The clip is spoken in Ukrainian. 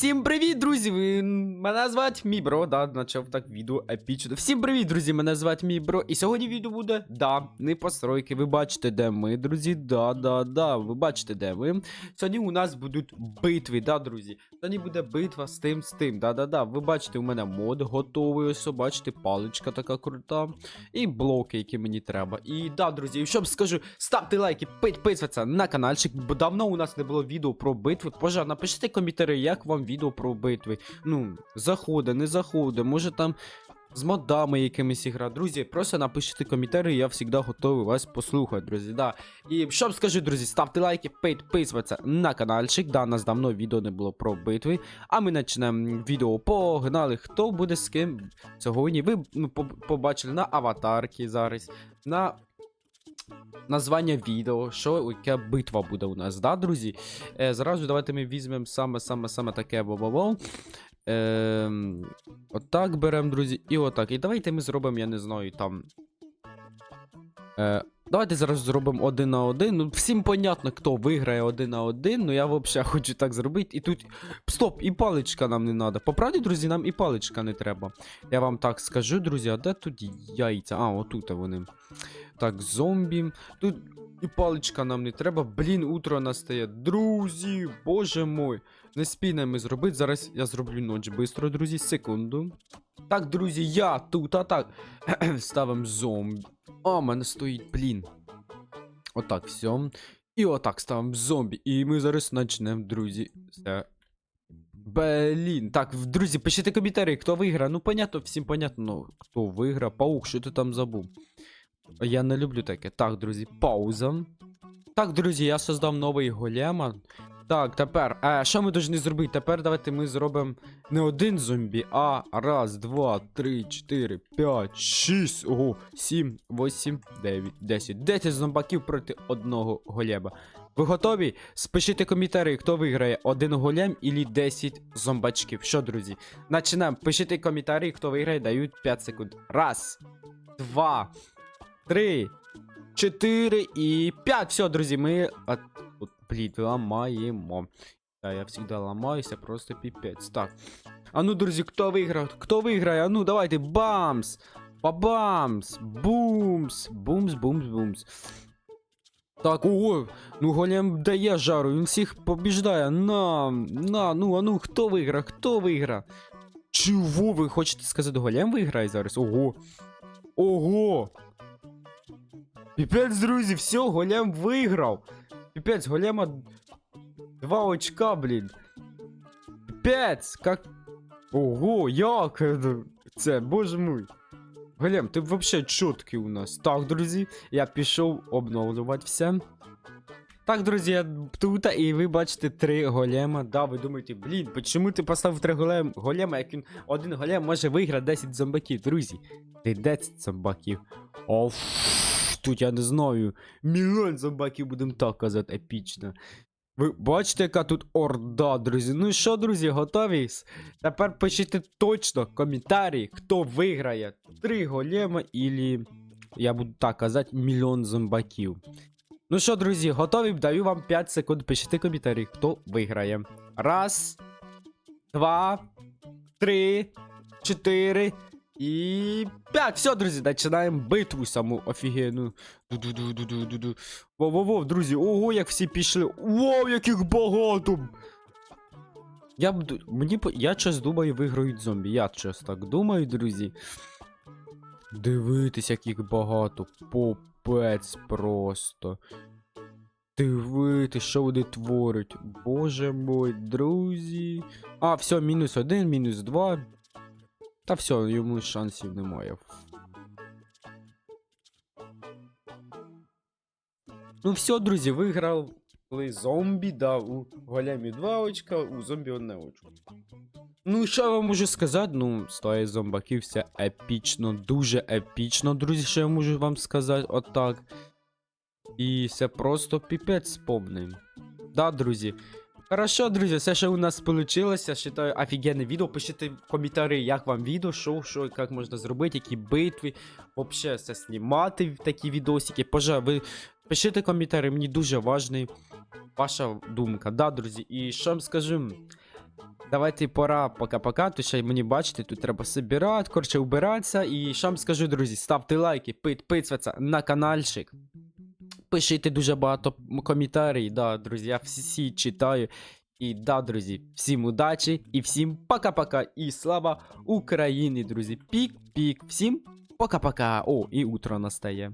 Всім привіт, друзі! Мене звати Мібро, да, почав так відео епічно. Всім привіт, друзі! Мене звати Мібро. І сьогодні відео буде, да, не постройки. Ви бачите, де ми, друзі. Да, да, да. Ви бачите, де ми. Сьогодні у нас будуть битви, да, друзі. Сьогодні буде битва з тим, з тим. Да, да, да. Ви бачите, у мене мод готовий. Ось, бачите, паличка така крута. І блоки, які мені треба. І да, друзі, що б скажу, ставте лайки, підписуйтесь на каналчик, бо давно у нас не було відео про битви. Пожалуйста, напишіть коментарі, як вам відео про битви. Ну, заходить, не заходить, може там з модами якимись ігра. Друзі, просто напишіть коментарі, я завжди готовий вас послухати, друзі. Да. І що б скажу, друзі, ставте лайки, підписуйтесь на каналчик. Да, нас давно відео не було про битви. А ми почнемо відео. Погнали, хто буде з ким сьогодні. Ви побачили на аватарки зараз. На названня відео, що яка битва буде у нас, да, друзі? Е, зразу давайте ми візьмемо саме-саме-саме таке бо-бо-бо. Е, отак беремо, друзі, і отак. І давайте ми зробимо, я не знаю, там. Е, давайте зараз зробимо один на один. Ну, всім понятно, хто виграє один на один. Ну я взагалі хочу так зробити. І тут. Стоп, і паличка нам не треба. По правді, друзі, нам і паличка не треба. Я вам так скажу, друзі, а де тут яйця? А, отут вони. Так, зомбі. Тут і паличка нам не треба. Блін, утро настає. Друзі, боже мой. Не спійне зробити. Зараз я зроблю ноч бистро, друзі, секунду. Так, друзі, я тут, а так. Ставимо зомбі. В мене стоїть, блін. Отак, все. І отак ставимо зомбі. І ми зараз почнемо, друзі. Все. Блін, так, друзі, пишіть коментарі, хто виграє. Ну, понятно, всім понятно, ну, хто виграє. Паук, що ти там забув? Я не люблю таке. Так, друзі, пауза. Так, друзі, я создав новий голема. Так, тепер. Е, що ми повинні зробити? Тепер давайте ми зробимо не один зомбі, а раз, два, три, чотири, п'ять, шість, ого, сім, восім, дев'ять, десять. Десять зомбаків проти одного голема. Ви готові? Спишіть коментарі, хто виграє один голем ілі 10 зомбачків. Що, друзі? Починаємо. Пишіть коментарі, хто виграє, дають 5 секунд. Раз, два, три, чотири і п'ять. Все, друзі, ми. От, ламаємо. Да, я завжди ламаюся, просто піпець. Так. А ну, друзі, хто виграв? Хто виграє? А ну, давайте. Бамс! Бабамс! Бумс! Бумс, бумс, бумс. Так, ого, ну голем дає жару, він всіх побіждає. На, на, ну, а ну, хто виграє? Хто виграє? Чого ви хочете сказати, голем виграє зараз? Ого. Ого! Піпець, друзі, все, голем виграв. Піпець, голема два очка, блін. Піпець, как. Ого, як це, боже мой. Голем, ти вообще чіткий у нас. Так, друзі, я пішов обновлювати все. Так, друзі, я тут, і ви бачите три голема. Да, ви думаєте, блін, чому ти поставив три голем, голема, як він один голем може виграти 10 зомбаків, друзі. Ти 10 зомбаків. Оф, тут я не знаю. Мільйон зомбаків, будемо так казати, епічно. Ви бачите, яка тут орда, друзі. Ну що, друзі, готові? Тепер пишіть точно коментарі, хто виграє. Три голема ілі, я буду так казати, мільйон зомбаків. Ну що, друзі, готові? Даю вам 5 секунд. Пишіть коментарі, хто виграє. Раз, два, три, чотири і п'ять. Все, друзі, починаємо битву саму офігенну. Воу-воу-воу, друзі, ого, як всі пішли. Вау, яких багато! Я б мені я щось думаю, виграють зомбі. Я щось так думаю, друзі. Дивитись, яких багато. Попець просто. Дивитись, що вони творять. Боже мой, друзі. А, все, мінус один, мінус два. Та все, йому шансів немає. Ну все, друзі, виграв зомбі, да, у големі два очка, у зомбі одне очко. Ну, що я вам можу сказати? Ну, стоїть зомбаків, все епічно, дуже епічно, друзі, що я можу вам сказати, отак. І все просто піпець повний. Да, друзі. Хорошо, друзі, все, що у нас вийшло, считаю, офігенне відео. Пишіть коментарі, як вам відео, що, що, як можна зробити, які битви, вообще все знімати такі відосики. Пожалуй, ви пишіть коментарі, мені дуже важний ваша думка, да, друзі. І що вам скажу? Давайте пора пока-пока, то ще мені бачите, тут треба собирати, коротше, убиратися. І що вам скажу, друзі, ставте лайки, підписуйтесь на каналчик. Пишіть дуже багато коментарів, да, друзі, я всі читаю. І да, друзі, всім удачі і всім пока-пока. І слава Україні, друзі. Пік-пік. Всім пока-пока. О, і утро настає.